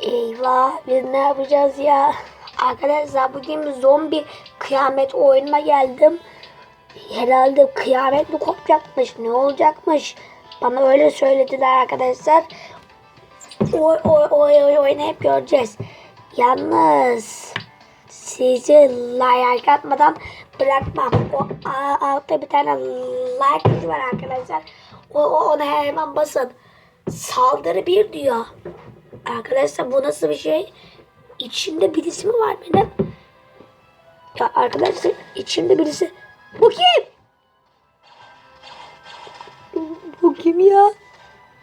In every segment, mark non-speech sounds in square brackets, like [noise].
Eyvah biz ne yapacağız ya? Arkadaşlar bugün zombi kıyamet oyununa geldim. Herhalde kıyamet mi kopacakmış ne olacakmış? Bana öyle söylediler arkadaşlar. Oy oy oy oy oynayıp göreceğiz. Yalnız sizi like atmadan bırakmam. O altta bir tane like var arkadaşlar. O, o ona hemen basın. Saldırı bir diyor. Arkadaşlar bu nasıl bir şey? İçimde birisi mi var benim? Ya arkadaşlar içimde birisi. Bu kim? Bu, kim ya?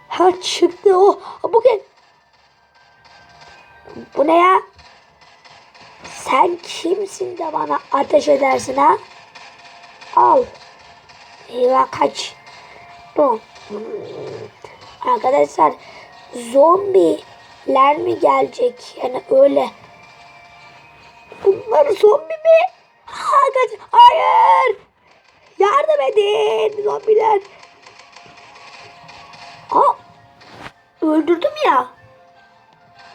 Ha çıktı o. Bu kim? Bu ne ya? Sen kimsin de bana ateş edersin ha? Al. Eyvah kaç. Bu. Arkadaşlar zombiler mi gelecek? Yani öyle. Bunlar zombi mi? Ha, kaç. Hayır. Yardım edin zombiler. Ha. Öldürdüm ya.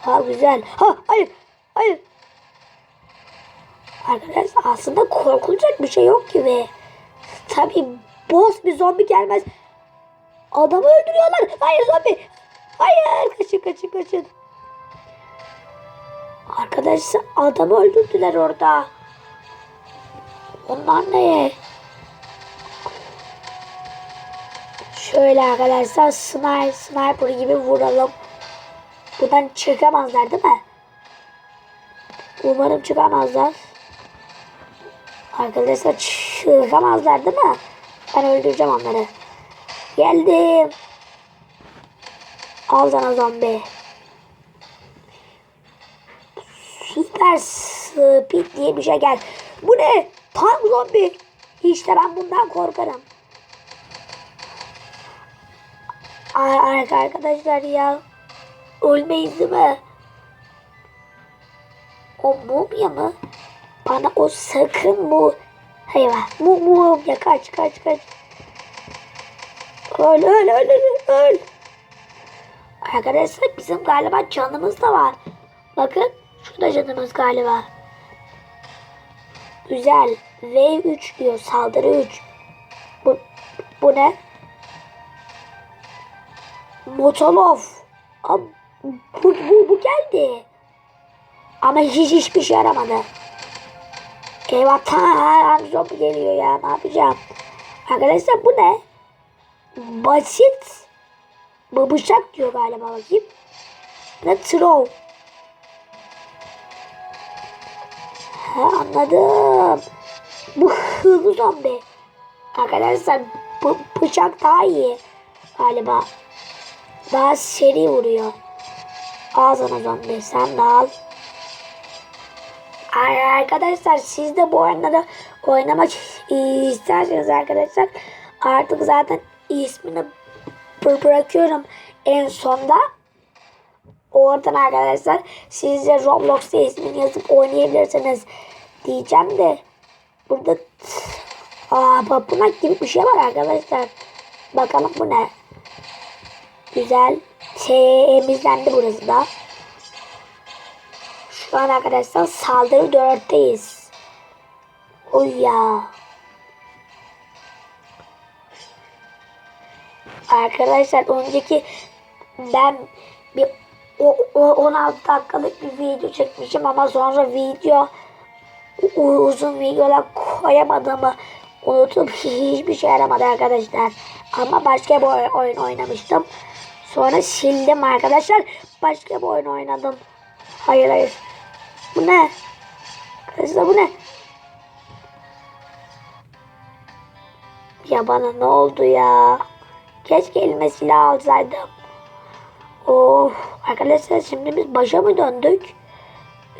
Ha güzel. Ha hayır. Hayır. Arkadaşlar aslında korkulacak bir şey yok ki ve tabi boss bir zombi gelmez. Adamı öldürüyorlar. Hayır zombi. Hayır kaçın kaçın kaçın. Arkadaşlar adamı öldürdüler orada. Onlar ne? Şöyle arkadaşlar sniper, sniper gibi vuralım. Buradan çıkamazlar değil mi? Umarım çıkamazlar. Arkadaşlar çıkamazlar değil mi? Ben öldüreceğim onları. Geldim. Al sana zombi. Süper speed diye bir şey gel. Bu ne? Tank zombi. İşte ben bundan korkarım. Arkadaşlar ya. Ölmeyiz değil mi? O mumya mı? Bana o sakın bu. Eyvah. Mu mumya kaç kaç kaç. Öl öl öl öl öl. Arkadaşlar bizim galiba canımız da var. Bakın şurada canımız galiba. Güzel. Wave 3 diyor. Saldırı 3. Bu, bu ne? Motolov. Aa, Bu, bu, bu geldi. Ama hiç hiçbir şey yaramadı. Eyvah tam zombi geliyor ya ne yapacağım. Arkadaşlar bu ne? Basit. Bu bıçak diyor galiba bakayım. Ne throw. Ha anladım. Bu [laughs] hızlı zombi. Arkadaşlar bu bıçak daha iyi galiba. Daha seri vuruyor. Al sana zombi sen de al. Arkadaşlar siz de bu oyunları oynamak [laughs] isterseniz arkadaşlar artık zaten ismini bı- bırakıyorum en sonda. Oradan arkadaşlar siz de Roblox'ta ismini yazıp oynayabilirsiniz diyeceğim de burada aa papunak gibi bir şey var arkadaşlar. Bakalım bu ne? Güzel. Temizlendi burası da. Şu an arkadaşlar saldırı 4'teyiz. Oy ya. Arkadaşlar önceki ben bir o, o 16 dakikalık bir video çekmişim ama sonra video uzun videolar koyamadığımı unutup [laughs] hiçbir şey yaramadı arkadaşlar. Ama başka bir oy- oyun oynamıştım. Sonra sildim arkadaşlar. Başka bir oyun oynadım. Hayır hayır. Bu ne? Arkadaşlar bu ne? Ya bana ne oldu ya? Keşke elime silah alsaydım. Of. Arkadaşlar şimdi biz başa mı döndük?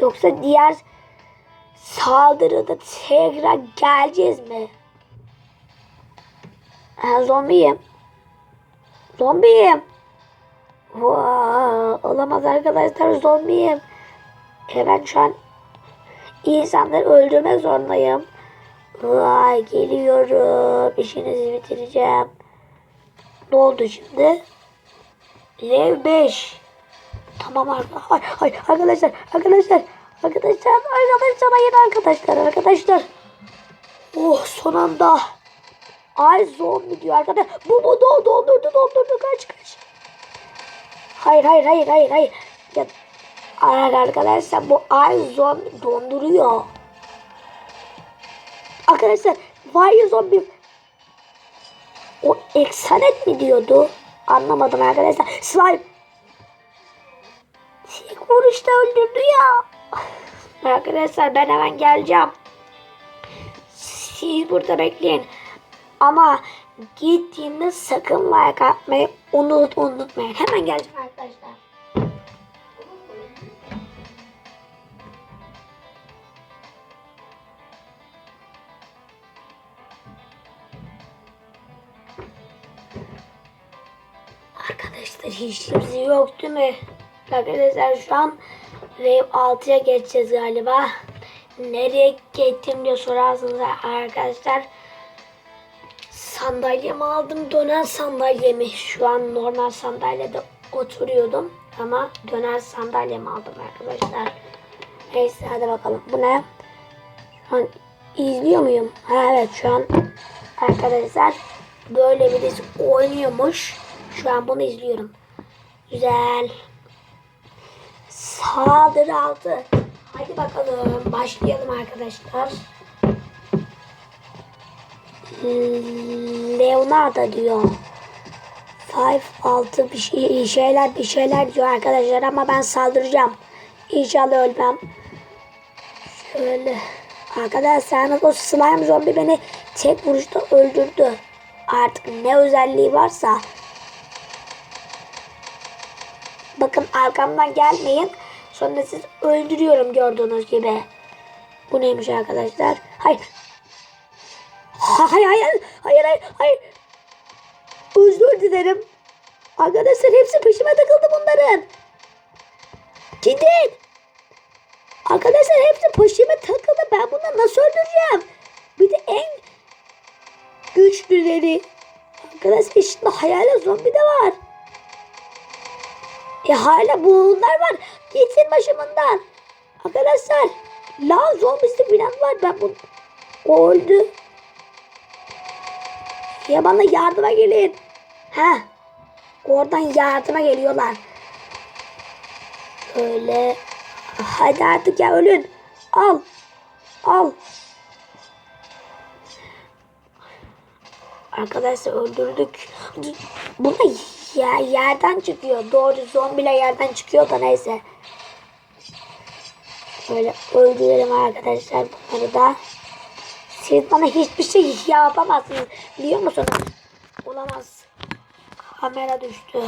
Yoksa diğer saldırıda tekrar geleceğiz mi? Ha, zombiyim. Zombiyim. Wow, olamaz arkadaşlar zombiyim. E ben şu an insanları öldürmek zorundayım. Vay geliyorum. İşinizi bitireceğim. Ne oldu şimdi? Lev 5. Tamam arkadaşlar. Hayır, hayır arkadaşlar. Arkadaşlar. Arkadaşlar. Arkadaşlar. Hayır arkadaşlar. Arkadaşlar. Oh son anda. Ay zombi diyor arkadaş. Bu bu do dondurdu dondurdu kaç kaç. Hayır hayır hayır hayır hayır. Ya, arkadaşlar bu ay zombi donduruyor. Arkadaşlar Fire zombi o eksanet mi diyordu? Anlamadım arkadaşlar. Slime tek vuruşta öldürdü ya. Arkadaşlar ben hemen geleceğim. Siz burada bekleyin. Ama gittiğinde sakın like atmayı unut, unutmayın. Hemen geleceğim arkadaşlar. Arkadaşlar hiç kimse yok değil mi? Arkadaşlar şu an Wave 6'ya geçeceğiz galiba. Nereye gittim diye sorarsınız arkadaşlar. Sandalyemi aldım. Döner sandalyemi. Şu an normal sandalyede oturuyordum. Ama döner sandalyemi aldım arkadaşlar. Neyse hadi bakalım. Bu ne? Şu an izliyor muyum? Ha, evet şu an arkadaşlar böyle birisi oynuyormuş. Şu an bunu izliyorum. Güzel. Saldırı altı. Hadi bakalım başlayalım arkadaşlar. Leonardo diyor. Five, altı bir şey, şeyler bir şeyler diyor arkadaşlar ama ben saldıracağım. İnşallah ölmem. Şöyle. Arkadaşlar o slime zombi beni tek vuruşta öldürdü. Artık ne özelliği varsa. Bakın arkamdan gelmeyin. Sonra siz öldürüyorum gördüğünüz gibi. Bu neymiş arkadaşlar? Hayır. Hayır hayır hayır hayır hayır. Özür dilerim. Arkadaşlar hepsi peşime takıldı bunların. Gidin. Arkadaşlar hepsi peşime takıldı. Ben bunları nasıl öldüreceğim? Bir de en güçlüleri. Arkadaşlar işte hayalet zombi de var. E hala bunlar var. Gitsin başımından. Arkadaşlar lav zombisi falan var. Ben bu o. Ya bana yardıma gelin. Ha. Oradan yardıma geliyorlar. Öyle. Hadi artık ya ölün. Al. Al. Arkadaşlar öldürdük. Buna ya, yerden çıkıyor. Doğru zombiler yerden çıkıyor da neyse. Şöyle öldürelim arkadaşlar bunları da. Siz bana hiçbir şey yapamazsınız. Biliyor musunuz? Olamaz. Kamera düştü.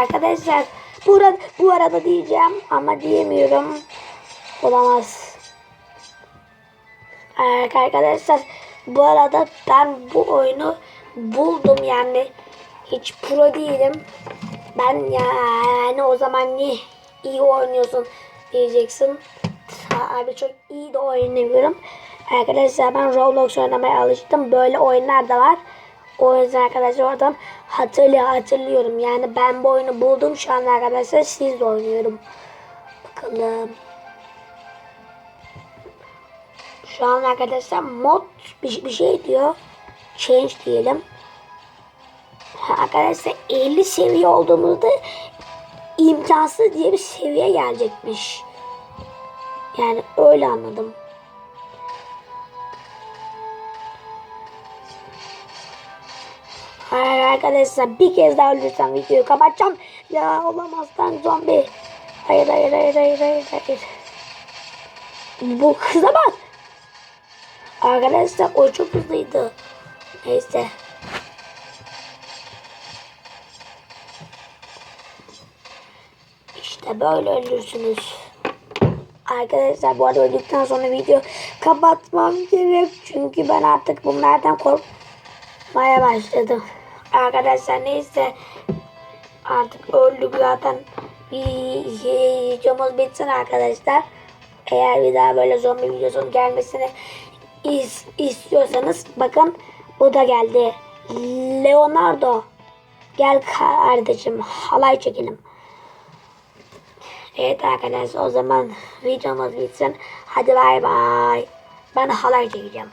Arkadaşlar burada, bu arada diyeceğim ama diyemiyorum. Olamaz. Arkadaşlar bu arada ben bu oyunu buldum yani hiç pro değilim. Ben yani o zaman niye iyi oynuyorsun diyeceksin. Abi çok iyi de oynamıyorum. Arkadaşlar ben Roblox oynamaya alıştım. Böyle oyunlar da var. O yüzden arkadaşlar oradan hatırlıyor, hatırlıyorum. Yani ben bu oyunu buldum şu an arkadaşlar. Siz de oynuyorum. Bakalım. Şu an arkadaşlar mod bir, bir şey diyor. Change diyelim. Arkadaşlar 50 seviye olduğumuzda imkansız diye bir seviye gelecekmiş. Yani öyle anladım. Hayır arkadaşlar bir kez daha ölürsem videoyu kapatacağım. Ya olamaz lan zombi. Hayır hayır hayır hayır hayır hayır. Bu kıza bak. Arkadaşlar o çok hızlıydı. Neyse. İşte böyle ölürsünüz. Arkadaşlar bu arada öldükten sonra video kapatmam gerek. Çünkü ben artık bunlardan korkmaya başladım. Arkadaşlar neyse artık öldük zaten. Bir videomuz bitsin arkadaşlar. Eğer bir daha böyle zombi videosunun gelmesini iz istiyorsanız bakın bu da geldi. Leonardo gel kardeşim halay çekelim. Evet arkadaşlar o zaman videomuz bitsin. Hadi bay bay. Ben halay çekeceğim.